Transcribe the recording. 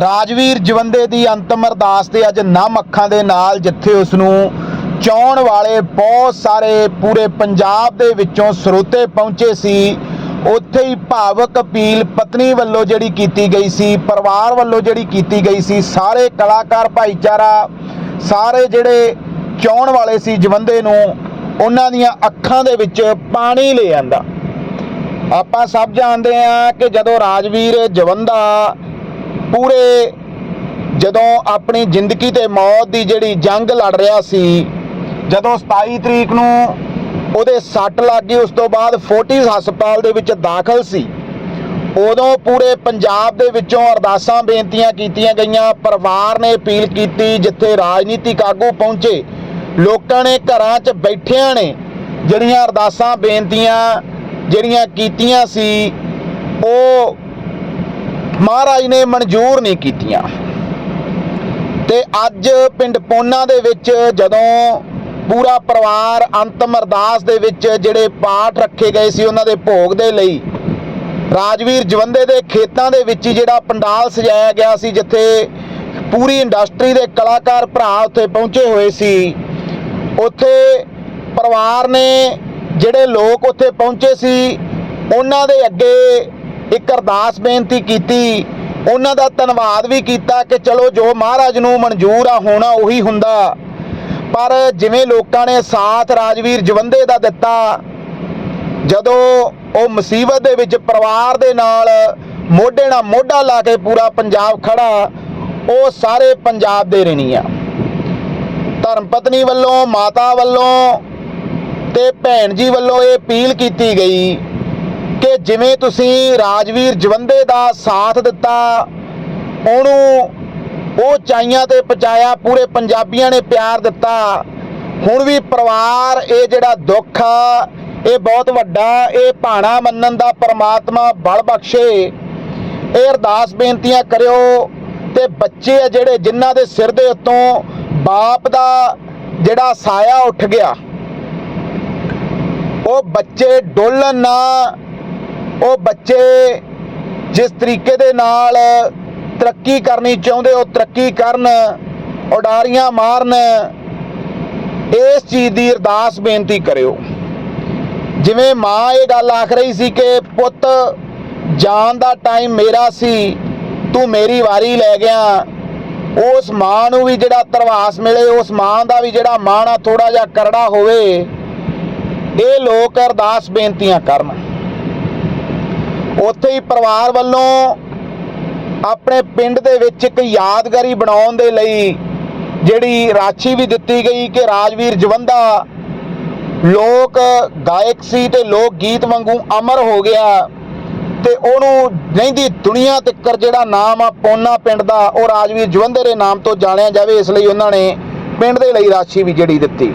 ਰਾਜਵੀਰ ਜਵੰਦੇ ਦੀ ਅੰਤਮ ਅਰਦਾਸ ਤੇ ਅੱਜ ਨਮ ਅੱਖਾਂ ਦੇ ਨਾਲ ਜਿੱਥੇ ਉਸ ਨੂੰ ਚਾਹਣ ਵਾਲੇ ਬਹੁਤ ਸਾਰੇ ਪੂਰੇ ਪੰਜਾਬ ਦੇ ਵਿੱਚੋਂ ਸਰੋਤੇ ਪਹੁੰਚੇ ਸੀ, ਉੱਥੇ ਹੀ ਭਾਵਕ ਅਪੀਲ ਪਤਨੀ ਵੱਲੋਂ ਜਿਹੜੀ ਕੀਤੀ ਗਈ ਸੀ, ਪਰਿਵਾਰ ਵੱਲੋਂ ਜਿਹੜੀ ਕੀਤੀ ਗਈ ਸੀ, ਸਾਰੇ ਕਲਾਕਾਰ ਭਾਈਚਾਰਾ, ਸਾਰੇ ਜਿਹੜੇ ਚਾਹਣ ਵਾਲੇ ਸੀ ਜਵੰਦੇ ਨੂੰ ਉਹਨਾਂ ਦੀਆਂ ਅੱਖਾਂ ਦੇ ਵਿੱਚ ਪਾਣੀ ਲੈ ਆਂਦਾ। ਆਪਾਂ ਸਭ ਜਾਣਦੇ ਹਾਂ ਕਿ ਜਦੋਂ ਰਾਜਵੀਰ ਜਵੰਦਾ ਪੂਰੇ ਜਦੋਂ ਆਪਣੀ ਜ਼ਿੰਦਗੀ ਤੇ ਮੌਤ ਦੀ ਜਿਹੜੀ ਜੰਗ ਲੜ ਰਿਹਾ ਸੀ, ਜਦੋਂ 27 ਤਰੀਕ ਨੂੰ ਉਹਦੇ ਸੱਟ ਲੱਗ ਗਈ, ਉਸ ਤੋਂ ਬਾਅਦ ਫੋਰਟਿਸ ਹਸਪਤਾਲ ਦੇ ਵਿੱਚ ਦਾਖਲ ਸੀ। ਉਦੋਂ ਪੂਰੇ ਪੰਜਾਬ ਦੇ ਵਿੱਚੋਂ ਅਰਦਾਸਾਂ ਬੇਨਤੀਆਂ ਕੀਤੀਆਂ ਗਈਆਂ, ਪਰਿਵਾਰ ਨੇ ਅਪੀਲ ਕੀਤੀ ਜਿੱਥੇ ਰਾਜਨੀਤਿਕ ਆਗੂ ਪਹੁੰਚੇ। ਲੋਕਾਂ ਨੇ ਘਰਾਂ 'ਚ ਬੈਠਿਆਂ ਨੇ ਜਿਹੜੀਆਂ ਅਰਦਾਸਾਂ, ਬੇਨਤੀਆਂ ਜਿਹੜੀਆਂ ਕੀਤੀਆਂ ਸੀ, ਉਹ ਮਹਾਰਾਜ ਨੇ ਮਨਜ਼ੂਰ ਨਹੀਂ ਕੀਤੀਆਂ। ਤੇ ਅੱਜ ਪਿੰਡ ਪੋਨਾ ਦੇ ਵਿੱਚ ਜਦੋਂ ਪੂਰਾ ਪਰਿਵਾਰ ਅੰਤਮ ਅਰਦਾਸ ਦੇ ਵਿੱਚ ਜਿਹੜੇ ਪਾਠ ਰੱਖੇ ਗਏ ਸੀ ਉਹਨਾਂ ਦੇ ਭੋਗ ਦੇ ਲਈ, ਰਾਜਵੀਰ ਜਵੰਦੇ ਦੇ ਖੇਤਾਂ ਦੇ ਵਿੱਚ ਹੀ ਜਿਹੜਾ ਪੰਡਾਲ ਸਜਾਇਆ ਗਿਆ ਸੀ, ਜਿੱਥੇ ਪੂਰੀ ਇੰਡਸਟਰੀ ਦੇ ਕਲਾਕਾਰ ਭਰਾ ਉੱਥੇ ਪਹੁੰਚੇ ਹੋਏ ਸੀ, ਉੱਥੇ ਪਰਿਵਾਰ ਨੇ ਜਿਹੜੇ ਲੋਕ ਉੱਥੇ ਪਹੁੰਚੇ ਸੀ, ਉਹਨਾਂ ਦੇ ਅੱਗੇ ਇੱਕ ਅਰਦਾਸ ਬੇਨਤੀ ਕੀਤੀ, ਉਹਨਾਂ ਦਾ ਧੰਨਵਾਦ ਵੀ ਕੀਤਾ ਕਿ ਚਲੋ ਜੋ ਮਹਾਰਾਜ ਨੂੰ ਮਨਜ਼ੂਰ ਆ, ਹੋਣਾ ਉਹੀ ਹੁੰਦਾ। ਪਰ ਜਿਵੇਂ ਲੋਕਾਂ ਨੇ ਸਾਥ ਰਾਜਵੀਰ ਜਵੰਦੇ ਦਾ ਦਿੱਤਾ, ਜਦੋਂ ਉਹ ਮੁਸੀਬਤ ਦੇ ਵਿੱਚ ਪਰਿਵਾਰ ਦੇ ਨਾਲ ਮੋਢੇ ਨਾਲ ਮੋਢਾ ਲਾ ਕੇ ਪੂਰਾ ਪੰਜਾਬ ਖੜਾ, ਉਹ ਸਾਰੇ ਪੰਜਾਬ ਦੇ ਰਹਿਣੀ ਆ। ਧਰਮ ਪਤਨੀ ਵੱਲੋਂ, ਮਾਤਾ ਵੱਲੋਂ ਤੇ ਭੈਣ ਜੀ ਵੱਲੋਂ ਇਹ ਅਪੀਲ ਕੀਤੀ ਗਈ ਕਿ ਜਿਵੇਂ ਤੁਸੀਂ ਰਾਜਵੀਰ ਜਵੰਦੇ ਦਾ ਸਾਥ ਦਿੱਤਾ, ਉਹਨੂੰ ਉਹ ਚਾਈਆਂ ਤੇ ਪਹੁੰਚਾਇਆ, ਪੂਰੇ ਪੰਜਾਬੀਆਂ ਨੇ ਪਿਆਰ ਦਿੱਤਾ। ਹੁਣ ਵੀ ਪਰਿਵਾਰ, ਇਹ ਜਿਹੜਾ ਦੁੱਖ ਆ, ਇਹ ਬਹੁਤ ਵੱਡਾ, ਇਹ ਭਾਣਾ ਮੰਨਣ ਦਾ ਪਰਮਾਤਮਾ ਬਲ ਬਖਸ਼ੇ। ਇਹ ਅਰਦਾਸ ਬੇਨਤੀਆਂ ਕਰਿਓ ਤੇ ਬੱਚੇ ਆ ਜਿਹੜੇ, ਜਿਨ੍ਹਾਂ ਦੇ ਸਿਰ ਦੇ ਉੱਤੋਂ ਬਾਪ ਦਾ ਜਿਹੜਾ ਸਾਇਆ ਉੱਠ ਗਿਆ, ਉਹ ਬੱਚੇ ਡੋਲਣ ਨਾ ਉਹ ਬੱਚੇ ਜਿਸ ਤਰੀਕੇ ਦੇ ਨਾਲ ਤਰੱਕੀ ਕਰਨੀ ਚਾਹੁੰਦੇ ਉਹ ਤਰੱਕੀ ਕਰਨ, ਉਡਾਰੀਆਂ ਮਾਰਨ, ਇਸ ਚੀਜ਼ ਦੀ ਅਰਦਾਸ ਬੇਨਤੀ ਕਰਿਓ। ਜਿਵੇਂ ਮਾਂ ਇਹ ਗੱਲ ਆਖ ਰਹੀ ਸੀ ਕਿ, ਪੁੱਤ, ਜਾਣ ਦਾ ਟਾਈਮ ਮੇਰਾ ਸੀ, ਤੂੰ ਮੇਰੀ ਵਾਰੀ ਲੈ ਗਿਆ। ਉਸ ਮਾਂ ਨੂੰ ਵੀ ਜਿਹੜਾ ਤਰਵਾਸ ਮਿਲੇ, ਉਸ ਮਾਂ ਦਾ ਵੀ ਜਿਹੜਾ ਮਾਣ ਆ ਥੋੜਾ ਜਿਹਾ ਕਰੜਾ ਹੋਵੇ। ਇਹ ਲੋਕ ਅਰਦਾਸ ਬੇਨਤੀਆਂ ਕਰਨ। ਉੱਥੇ ਹੀ ਪਰਿਵਾਰ ਵੱਲੋਂ ਆਪਣੇ ਪਿੰਡ ਦੇ ਵਿੱਚ ਇੱਕ ਯਾਦਗਾਰੀ ਬਣਾਉਣ ਦੇ ਲਈ ਜਿਹੜੀ ਰਾਸ਼ੀ ਵੀ ਦਿੱਤੀ ਗਈ ਕਿ ਰਾਜਵੀਰ ਜਵੰਦਾ ਲੋਕ ਗਾਇਕ ਸੀ ਤੇ ਲੋਕ ਗੀਤ ਵਾਂਗੂ ਅਮਰ ਹੋ ਗਿਆ ਤੇ ਉਹਨੂੰ ਰਹਿੰਦੀ ਦੁਨੀਆ ਤੱਕਰ ਜਿਹੜਾ ਨਾਮ ਆ ਪੋਨਾ ਪਿੰਡ ਦਾ, ਉਹ ਰਾਜਵੀਰ ਜਵੰਦੇ ਦੇ ਨਾਮ ਤੋਂ ਜਾਣਿਆ ਜਾਵੇ, ਇਸ ਲਈ ਉਹਨਾਂ ਨੇ ਪਿੰਡ ਦੇ ਲਈ ਰਾਸ਼ੀ ਵੀ ਜਿਹੜੀ ਦਿੱਤੀ।